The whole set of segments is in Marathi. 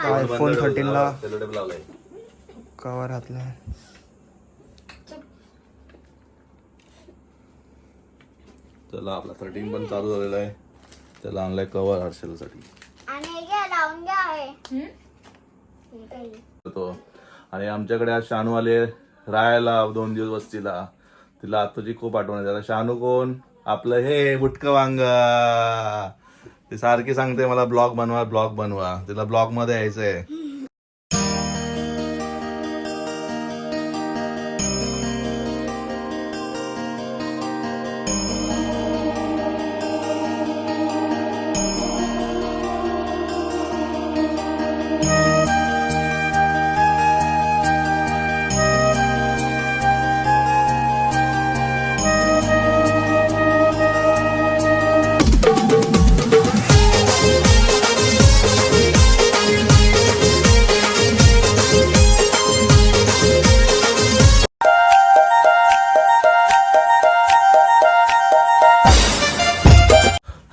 आयफोन थर्टीनला सेलोटेप लावलाय. कवर घातलाय. त्याला आपला थर्टीन पण चालू झालेला आहे. त्याला आणलाय कवर हर्षलसाठी आणि हे घ्या लावून घ्या हे. हे काय? तो. आणि आमच्याकडे आज शानू आले राहायला दोन दिवस वस्तीला तिला आत्ताची खूप आठवण आहे. त्याला शानू कोण? आपलं हे बुटक वांग. ती सारखी सांगते मला ब्लॉग बनवा ब्लॉग बनवा. तिला ब्लॉगमध्ये यायचंय.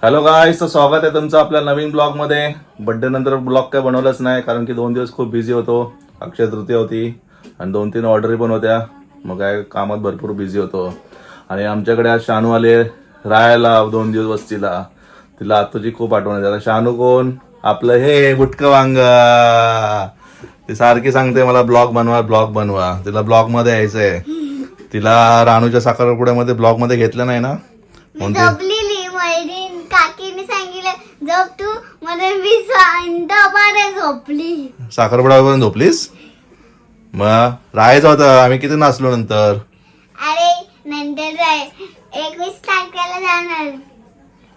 हॅलो गाईस तर स्वागत आहे तुमचं आपल्या नवीन ब्लॉगमध्ये बर्थडे नंतर ब्लॉग काय बनवलंच नाही कारण की दोन दिवस खूप बिझी होतो. अक्षय तृतीया होती आणि दोन तीन ऑर्डरी पण होत्या. मग काय कामात भरपूर बिझी होतो. आणि आमच्याकडे आज शानू आले राहायला दोन दिवस वस्तीला. तिला आत्ताची खूप आठवण आहे. त्याला शानू कोण? आपलं हे बुटक वांग. ती सारखी सांगते मला ब्लॉग बनवा ब्लॉग बनवा. तिला ब्लॉगमध्ये यायचंय. तिला राणूच्या साखरपुड्यामध्ये ब्लॉगमध्ये घेतलं नाही ना? म्हणून झोप तू मला मी झोपली. साखरपुड्यापर्यंत झोपलीस? मग राहायचं होतं. आम्ही किती नाचलो नंतर? अरे नंतर जाय. एकवीस तारखेला जाणार.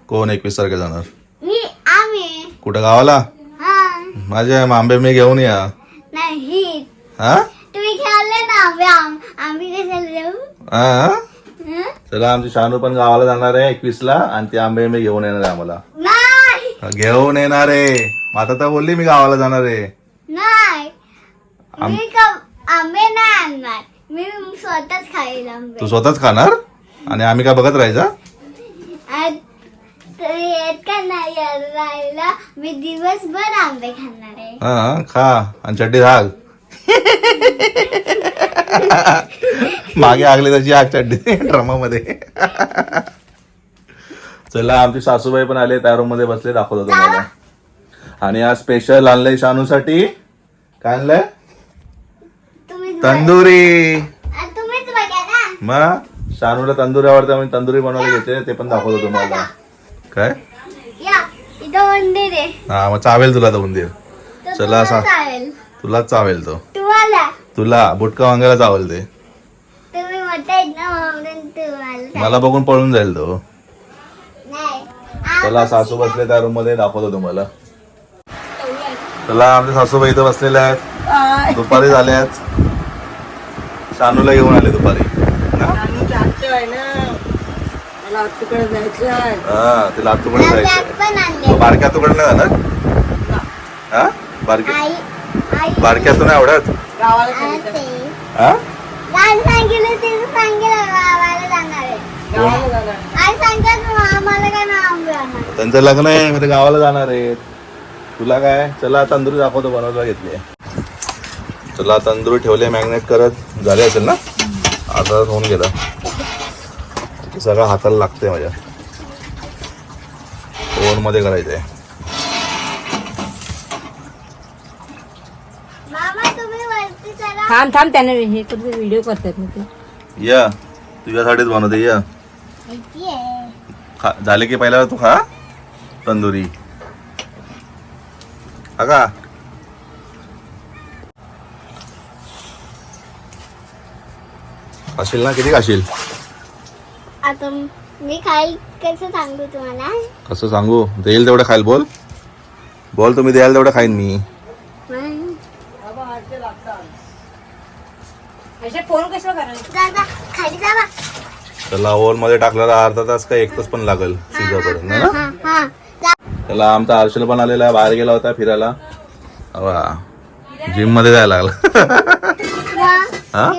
कोण एकवीस तारखे जाणार? मी आम्ही. कुठं गावाला? हा. माझे आंबे मी घेऊन या. नाही. हा? तुम्ही खेळले ना आम्ही आम- आम्ही कशाला जाऊ? हा? चला आमची शानू पण गावाला जाणार आहे एकवीस ला आणि ते आंबे मी घेऊन येणार आहे आम्हाला. घेऊन येणार आहे. मग आता तर बोलली मी गावाला जाणार आहे. नाही. आम- मी का- आंबे नाही आणणार. मी स्वतःच खाईल आंबे. तू स्वतःच खाणार? आणि आम्ही काय बघत राहायचा? आज तर येत का नाही राहिला मी दिवसभर आंबे खाणार आहे. हा खा आणि चड्डी घाल मागे आगली तशी आग चड्डी ड्रमामध्ये. चला आमची सासूबाई पण आले त्या रूममध्ये बसले दाखवतो तुम्हाला. आणि आज स्पेशल आणलंय शानूसाठी. काय आणलंय? तंदुरी. मग? शानूला तंदुरी आवडते आम्ही तंदुरी बनवायला घेते ते पण दाखवतो तुम्हाला. काय? हा मग चावेल तुला तो उंदीर. चला असा. तुलाच चावेल तो. तुला बुटका वांग्याला चावेल ते. मला बघून पळून जाईल तो. चला सासू बसले त्या रूममध्ये दाखवतो तुम्हाला. चला आमचे सासूबाई इथं बसलेल्या आहेत. दुपारी झाल्यात शानूला घेऊन आले दुपारी. मला तिकडे जायचं आहे. हा तिला तुकडे मला जायचं बारक्या तुकडे नाही जाणार? हा? बारक्या आई बारक्यातून नाही आवडत? ते. हा? आहे त्यांचं लग्न आहे मग ते गावाला जाणार आहेत तुला काय? चला तंदुरी दाखवतो बनवायला घेतली चला तंदुरी ठेवले मॅग्नेट करत झाले असेल ना? आता होऊन गेला ते सगळं हाताला लागतंय माझ्या. ओव्हनमध्ये करायचंय थांब थांब त्याने हे कुठे व्हिडिओ करतात ना ते. या तुझ्यासाठीच बनवते या. आहे खा झाले की पहिला तू खा? तंदुरी. हा का? खाशील ना? किती खाशील? आता मी खाईल कसं सांगू तुम्हाला? कसं सांगू? देईल तेवढं खाईल बोल. बोल तुम्ही द्याल तेवढं खाईन मी. असे फोन कसं जा खाली जा बा. त्याला ओव्हनमध्ये टाकलेला अर्धा तास का एक तास पण लागेल शिजापर्यंत ना? हा हा. त्याला आमचा हर्षल पण आलेला आहे बाहेर गेला होता फिरायला. वा. जिममध्ये जायला लागला. हा?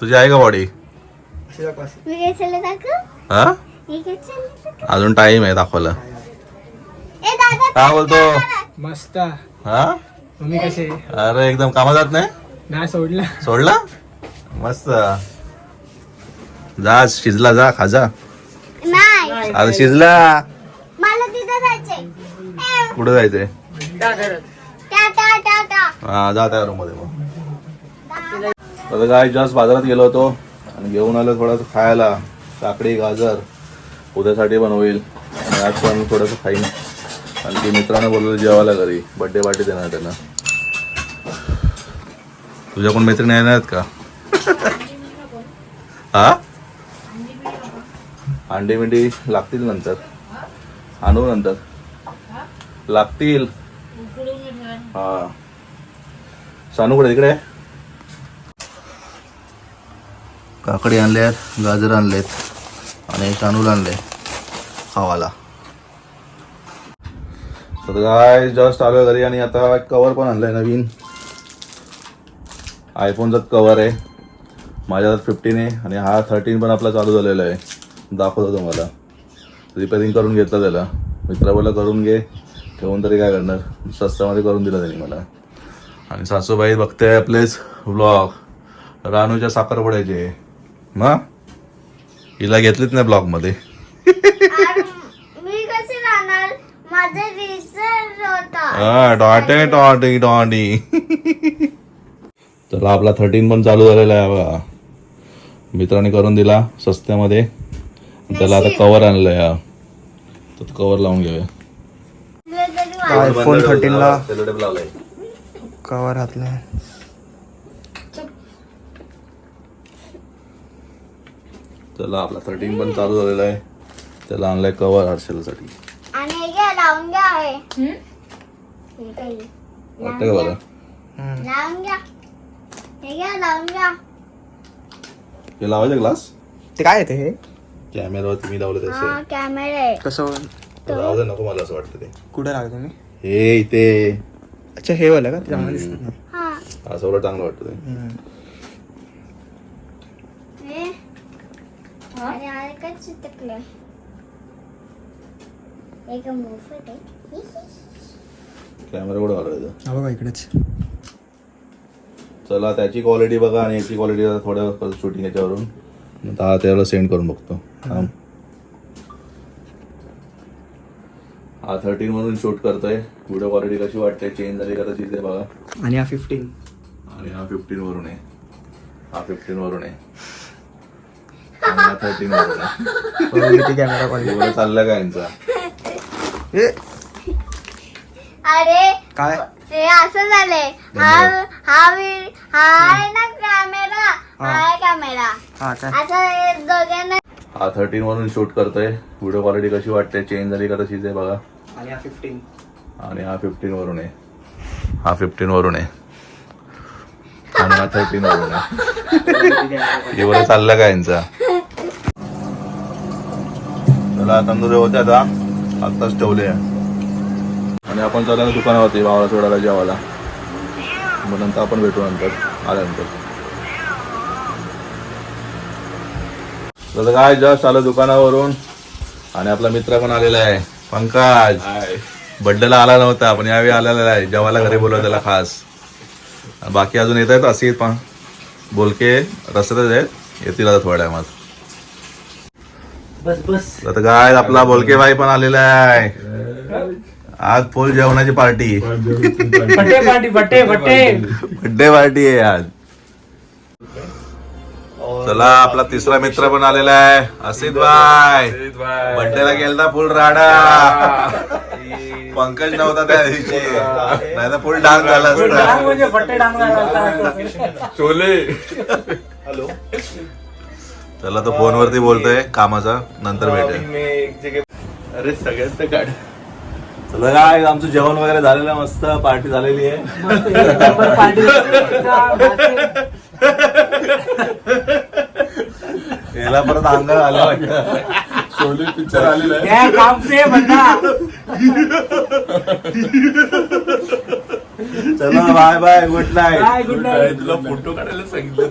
तुझी आहे का बॉडी? हा? अजून टाइम आहे दाखवायला. ए दादा काय बोलतो. मस्त. हा? तुम्ही कसे? अरे एकदम कामा जात नाही? नाही सोडला. सोडला? मस्त. जा शिजला जा खाजा नाही. अरे शिजला? मला तिथं जायचंय. ए, कुठं जायचंय? टाटा टाटा हा जा त्या रूममध्ये मग. आता काय जस्ट बाजारात गेलो होतो आणि घेऊन आलो थोडंसं खायला. काकडी गाजर उद्यासाठी पण होईल. आणि आज पण थोडंसं खाईन. आणखी मित्रानं बोलवलं जेवायला घरी. बड्डे पार्टी देणार त्यांना. तुझ्या कोण मैत्रिणी येणार आहेत का हा अंडी बिंडी लागतील नंतर. आणू नंतर. लागतील. हा. सानू कुठे तिकडे काकडी आणल्यात गाजर आणलेत आणि तांदूळ आणले खावाला. तर काय जस्ट आलो घरी आणि आता कवर पण आणलाय नवीन. आयफोनचाच कवर आहे. माझ्या फिफ्टीन आहे आणि हा थर्टीन पण आपला चालू झालेला आहे. दाखवतो तुम्हाला. रिपेअरिंग करून घेतलं त्याला. मित्रा बोला करून घे. ठेवून तरी काय करणार? स्वस्तामध्ये करून दिलं त्यांनी मला. आणि सासूबाई बघते आपलेच ब्लॉग रानूच्या साखरपुड्याचे. मग हिला घेतलीच नाही ब्लॉगमध्ये मी हा डॉटे डॉटी डॉटी. चला आपला थर्टीन पण चालू झालेला आहे बघा. मित्राने करून दिला स्वस्त्यामध्ये त्याला आता कवर आणलंय हा. तर कवर लावून घेऊया. आयफोन थर्टीन ला कवर घातलाय चला आपला थर्टीन पण चालू झालेला आहे. त्याला आणलाय कवर हर्षलसाठी. हे हे. हे. वाटतं का बरं? लावून घ्या. हे घ्या लावून घ्या. हे लावायचं ग्लास ते काय येते हे कॅमेरावरती मी लावलं तसे. हा कॅमेरा आहे. कसं राहू दे नको मला असं वाटतं ते. कुठे लागलं तुम्ही? हे इथे. अच्छा हे वाला का? ते चांगलं दिसत नाही. हा. असं उलट चांगलं वाटतं ते. हम्म. हे? अरे अरे काय चिटकलं? एक मोफत आहे? कॅमेरा कुठं हा बघा इकडेच. चला त्याची क्वालिटी बघा आणि याची क्वालिटी थोडं शूटिंग याच्यावरून. नंतर हा त्याला सेंड करून बघतो. हा. थर्टीन म्हणून शूट करतोय. व्हिडिओ क्वालिटी कशी वाटते? चेंज झाली का तशीच आहे बघा. आणि हा फिफ्टीन आणि हा फिफ्टीन वरून आहे. हा फिफ्टीन वरून आहे. आणि हा थर्टीन वरून आहे. किती कॅमेरा क्वालिटी एवढं चाललं का यांचा? ए. अरे काय? ते असं झालंय. हा हा वी- हा आहे ना कॅमेरा हा. कॅमेरा हा काय? असं हे दोघांना हा थर्टीन वरून शूट करतोय. व्हिडिओ क्वालिटी कशी वाटते? चेंज झाली का तशीच आहे बघा. आणि हा फिफ्टीन आणि हा फिफ्टीन वरून आहे. हा फिफ्टीन वरून आहे. आणि हा थर्टीन वरून आहे. एवढं चाललं का यांचा? त्याला तंदुरी होत्या आता. आत्ताच ठेवले आणि आपण चालला दुकानावरती भावाला सोडायला जेवायला. मग नंतर आपण भेटू नंतर. आल्यानंतर. तर काय जस्ट आलं दुकानावरून. आणि आपला मित्र पण आलेला आहे. पंकज. बड्डेला आला नव्हता पण यावेळी आलेला आहे. जेवायला घरी बोलव त्याला खास. बाकी अजून येत आहेत असे पण. बोलके रस्त्यातच आहेत. येतील आता थोड्या टायमात बस बस. आता काय आपला बोलके भाई पण आलेला आहे. आज फुल जेवणाची party birthday party birthday birthday. Party party आहे आज. चला आपला तिसरा मित्र पण आलेला आहे. असित भाई. बड्डेला गेलता फुल राडा. पंकज नव्हता त्या दिवशी. नाही तर फुल डान्स झाला असता. म्हणजे डान्स हॅलो. चला तो फोनवरती बोलतोय. कामाचा. नंतर भेटेल अरे सगळ्यात काढ चला काय आमचं जेवण वगैरे झालेलं आहे, मस्त. पार्टी झालेली आहे याला परत अंगार आलं वाटतं. शोले पिक्चर आलेला आहे. काम से बंदा चला bye bye good night good night तुला फोटो काढायला सांगितलं.